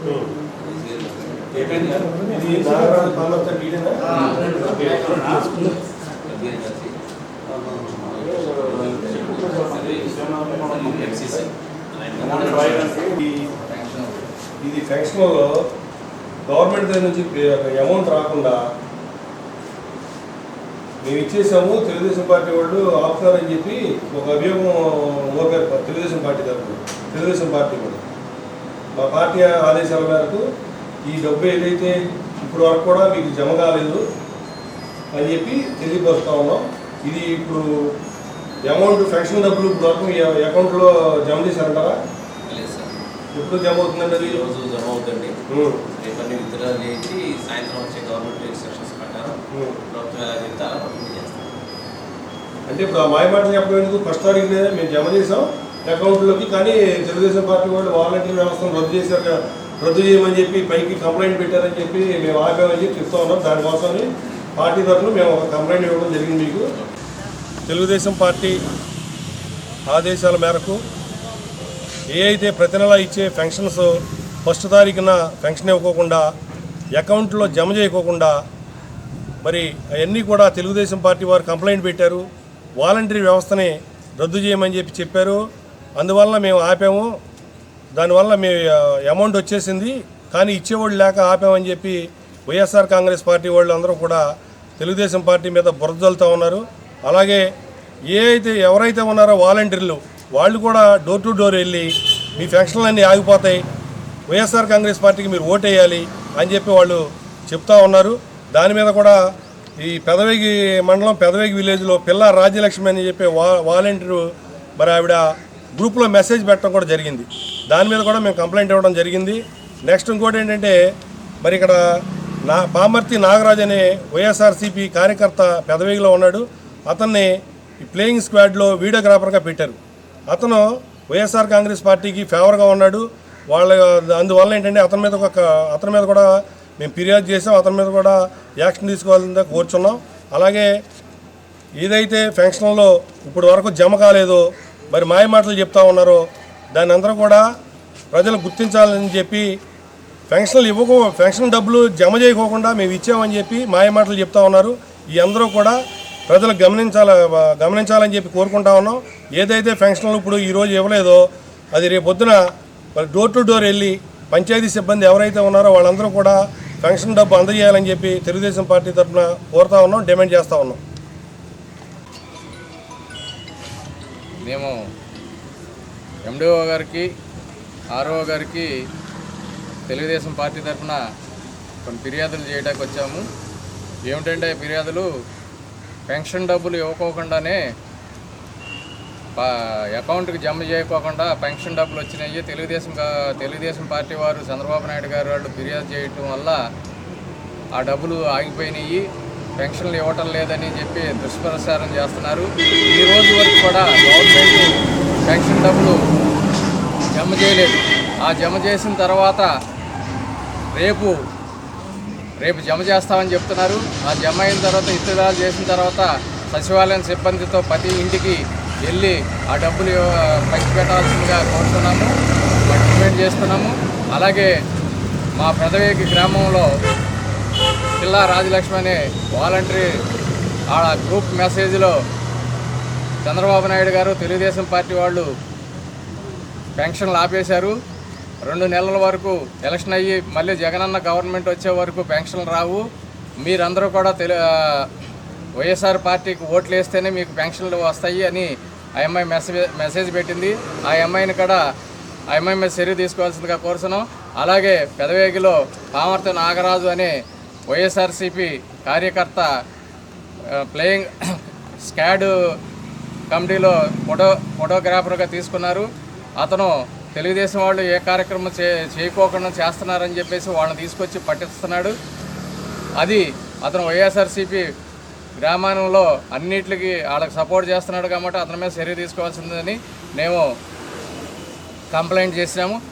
ఇది నాగరాజు గవర్నమెంట్ దగ్గర నుంచి అమౌంట్ రాకుండా మేము ఇచ్చేసాము తెలుగుదేశం పార్టీ వాళ్ళు ఆపుతారని చెప్పి ఒక అభియోగం మోపారు తెలుగుదేశం పార్టీ తరఫున తెలుగుదేశం పార్టీ కూడా. మా పార్టీ ఆదేశాల మేరకు ఈ డబ్బు ఏదైతే ఇప్పుడు వరకు కూడా మీకు జమ కాలేదు అని చెప్పి తెలియపరుస్తా ఉన్నాం. ఇది ఇప్పుడు అమౌంట్ ఫంక్షన్ డబ్బులు ఇప్పుడు వరకు మీ అకౌంట్లో జమ చేశారంటారా? లేదు సార్. ఎప్పుడు జమ అవుతుందండి అది? ఈరోజు జమ అవుతుంది రేపన్ని విత్డ్రా చేసి సాయంత్రం వచ్చే గవర్నమెంట్ ఇన్స్ట్రక్షన్స్ ప్రకారం ఉం. ప్రభుత్వం ఎలా చెప్తే అలా పంపిణీ చేస్తాం. అంటే ఇప్పుడు ఆ మాయమాటలు చెప్పడానికి ఫస్ట్ తారీఖు లేదా మేము జమ చేసాం అకౌంట్లోకి కానీ తెలుగుదేశం పార్టీ వాళ్ళు వాలంటీర్ వ్యవస్థను రద్దు చేశారు రద్దు చేయమని చెప్పి పైకి కంప్లైంట్ పెట్టారని చెప్పి మేము ఆపామని చెప్పి చెప్తా ఉన్నాం. దానికోసం పార్టీ తరఫున మేము ఒక కంప్లైంట్ ఇవ్వడం జరిగింది మీకు. తెలుగుదేశం పార్టీ ఆదేశాల మేరకు ఏ అయితే ప్రతి నెల ఇచ్చే పెన్షన్స్ ఫస్ట్ తారీఖున పెన్షన్ ఇవ్వకోకుండా అకౌంట్లో జమ చేయకోకుండా మరి అవన్నీ కూడా తెలుగుదేశం పార్టీ వారు కంప్లైంట్ పెట్టారు. వాలంటరీ వ్యవస్థని రద్దు చేయమని చెప్పి చెప్పారు. అందువల్ల మేము ఆపాము. దానివల్ల మీ అమౌంట్ వచ్చేసింది. కానీ ఇచ్చేవాళ్ళు లేక ఆపామని చెప్పి వైఎస్ఆర్ కాంగ్రెస్ పార్టీ వాళ్ళు అందరూ కూడా తెలుగుదేశం పార్టీ మీద బురదలుతూ ఉన్నారు. అలాగే ఏ అయితే ఎవరైతే ఉన్నారో వాలంటీర్లు వాళ్ళు కూడా డోర్ టు డోర్ వెళ్ళి మీ ఫంక్షన్లన్నీ ఆగిపోతాయి. వైఎస్ఆర్ కాంగ్రెస్ పార్టీకి మీరు ఓటేయాలి అని చెప్పి వాళ్ళు చెప్తా ఉన్నారు. దాని మీద కూడా ఈ పెదవేగి మండలం పెదవేగి విలేజ్లో పిల్ల రాజ్యలక్ష్మి అని చెప్పి వా వాలంటీరు మరి ఆవిడ గ్రూప్లో మెసేజ్ పెట్టడం కూడా జరిగింది. దాని మీద కూడా మేము కంప్లైంట్ ఇవ్వడం జరిగింది. నెక్స్ట్ ఇంకోటి ఏంటంటే మరి ఇక్కడ నా పామర్తి నాగరాజ్ అనే వైఎస్ఆర్సీపీ కార్యకర్త పెదవేగిలో ఉన్నాడు. అతన్ని ఈ ప్లేయింగ్ స్క్వాడ్లో వీడియోగ్రాఫర్గా పెట్టారు. అతను వైఎస్ఆర్ కాంగ్రెస్ పార్టీకి ఫేవర్గా ఉన్నాడు. వాళ్ళ అందువల్ల ఏంటంటే అతని మీద ఒక అతని మీద కూడా మేము ఫిర్యాదు చేసాం అతని మీద కూడా యాక్షన్ తీసుకోవాలని కోరుచున్నాం. అలాగే ఏదైతే ఫంక్షన్లో ఇప్పుడు వరకు జమ కాలేదో మరి మాయ మాటలు చెప్తా ఉన్నారో దాని అందరూ కూడా ప్రజలు గుర్తించాలని చెప్పి పెన్షన్లు ఇవ్వక పెన్షన్ డబ్బులు జమ చేయకోకుండా మేము ఇచ్చామని చెప్పి మాయ మాటలు చెప్తా ఉన్నారు. ఈ అందరూ కూడా ప్రజలు గమనించాల గమనించాలని చెప్పి కోరుకుంటా ఉన్నాం. ఏదైతే ఫంక్షన్లు ఇప్పుడు ఈరోజు ఇవ్వలేదో అది రేపు పొద్దున మరి డోర్ టు డోర్ వెళ్ళి పంచాయతీ సిబ్బంది ఎవరైతే ఉన్నారో వాళ్ళందరూ కూడా ఫంక్షన్ డబ్బు అందజేయాలని చెప్పి తెలుగుదేశం పార్టీ తరఫున కోరుతా ఉన్నాం డిమాండ్ చేస్తూ ఉన్నాం. మేము ఎండిఓ గారికి ఆర్ఓ గారికి తెలుగుదేశం పార్టీ తరఫున కొన్ని ఫిర్యాదులు చేయడానికి వచ్చాము. ఏమిటంటే ఫిర్యాదులు పెన్షన్ డబ్బులు ఇవ్వకోకుండానే అకౌంట్కి జమ చేయకోకుండా పెన్షన్ డబ్బులు వచ్చినాయి. తెలుగుదేశం తెలుగుదేశం పార్టీ వారు చంద్రబాబు నాయుడు గారు వాళ్ళు ఫిర్యాదు చేయటం వల్ల ఆ డబ్బులు ఆగిపోయినాయి. పెన్షన్లు ఇవ్వటం లేదని చెప్పి దుష్ప్రచారం చేస్తున్నారు. ఈ రోజు వరకు కూడా గవర్నమెంట్ పెన్షన్ డబ్బులు జమ చేయలేదు. ఆ జమ చేసిన తర్వాత రేపు రేపు జమ చేస్తామని చెప్తున్నారు. ఆ జమ అయిన తర్వాత ఇత్తడాలు చేసిన తర్వాత సచివాలయం సిబ్బందితో ప్రతి ఇంటికి వెళ్ళి ఆ డబ్బులు పంచిపెట్టాల్సిందిగా కోరుతున్నాము. డిమాండ్ చేస్తున్నాము. అలాగే మా పెదవేగి గ్రామంలో పిల్లా రాజలక్ష్మి అనే వాలంటరీ ఆ గ్రూప్ మెసేజ్లో చంద్రబాబు నాయుడు గారు తెలుగుదేశం పార్టీ వాళ్ళు పెన్షన్లు ఆపేశారు. రెండు నెలల వరకు ఎలక్షన్ అయ్యి మళ్ళీ జగనన్న గవర్నమెంట్ వచ్చే వరకు పెన్షన్లు రావు. మీరందరూ కూడా తెలు వైఎస్ఆర్ పార్టీకి ఓట్లు వేస్తేనే మీకు పెన్షన్లు వస్తాయి అని ఆ అమ్మాయి మెసేజ్ మెసేజ్ పెట్టింది. ఆ అమ్మాయిని కూడా ఆ అమ్మాయి మీద చర్య తీసుకోవాల్సిందిగా కోరుతున్నాం. అలాగే పెదవేగిలో పామర్తి నాగరాజు అనే వైఎస్ఆర్సిపి కార్యకర్త ప్లేయింగ్ స్కాడ్ కమిటీలో ఫోటో ఫోటోగ్రాఫర్గా తీసుకున్నారు. అతను తెలుగుదేశం వాళ్ళు ఏ కార్యక్రమం చే చేయకోకుండా చేస్తున్నారని చెప్పేసి వాళ్ళని తీసుకొచ్చి పట్టిస్తున్నాడు. అది అతను వైఎస్ఆర్సీపీ గ్రామాలలో అన్నిటికీ వాళ్ళకి సపోర్ట్ చేస్తున్నాడు కాబట్టి అతని మీద చర్య తీసుకోవాల్సిందని మేము కంప్లైంట్ చేసినాము.